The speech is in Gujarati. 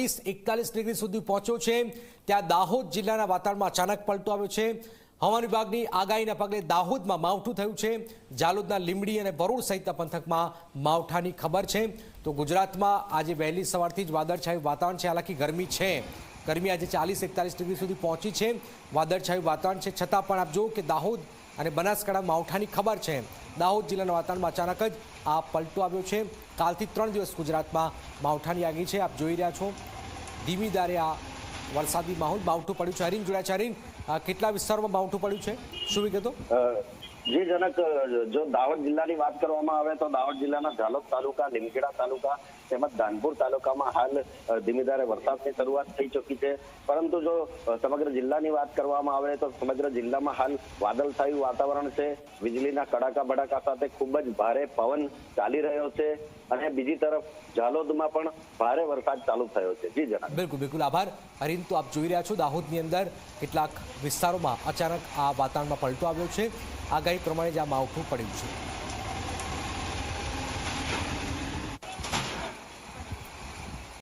ચાલીસ એકતાલીસ ડિગ્રી સુધી પહોંચ્યો છે. ત્યાં દાહોદ જિલ્લાના વાતાવરણમાં અચાનક પલટો આવ્યો છે. હવામાન વિભાગની આગાહીના પગલે દાહોદમાં માવઠું થયું છે. જાલોદના લીમડી અને ભરૂચ સહિતના પંથકમાં માવઠાની ખબર છે. તો ગુજરાતમાં આજે વહેલી સવારથી જ વાદળછાયું વાતાવરણ છે. હાલાકી ગરમી છે. ગરમી આજે ચાલીસ એકતાલીસ ડિગ્રી સુધી પહોંચી છે. વાદળછાયું વાતાવરણ છે. છતાં પણ આપ જુઓ કે દાહોદ અને બનાસકાંઠા માવઠાની ખબર છે. દાહોદ જિલ્લાના વાતાવરણમાં અચાનક જ આ પલટો આવ્યો છે. કાલથી ત્રણ દિવસ ગુજરાતમાં માવઠાની આગી છે. આપ જોઈ રહ્યા છો. ધીમી દારે આ વરસાદી માહોલ માવઠું પડ્યું છે. હરીન, જોડાયા છે. હરીન કેટલા વિસ્તારોમાં માવઠું પડ્યું છે? શું વિગતો? જી, જનક, જો દાહોદ જિલ્લાની વાત કરવામાં આવે તો દાહોદ જિલ્લાના ઝાલોદ તાલુકા લીમખેડા તાલુકા તેમજ ધાનપુર તાલુકામાં હાલ ધીમી ધારે વરસાદની શરૂઆત થઈ ચૂકી છે. પરંતુ જો સમગ્ર જિલ્લાની વાત કરવામાં આવે તો સમગ્ર જિલ્લામાં હાલ વાદળછાયું વાતાવરણ છે. વીજળીના કડાકા બડાકા સાથે ખૂબ જ ભારે પવન ચાલી રહ્યો છે. અને બીજી તરફ ઝાલોદમાં પણ ભારે વરસાદ ચાલુ થયો છે. જી જનક બિલકુલ બિલકુલ. આભાર. હરીન, તો આપ જોઈ રહ્યા છો દાહોદની અંદર કેટલાક વિસ્તારોમાં અચાનક આ વાતાવરણમાં પલટો આવ્યો છે. આગાહી પ્રમાણે જ આ માવઠું પડ્યું છે.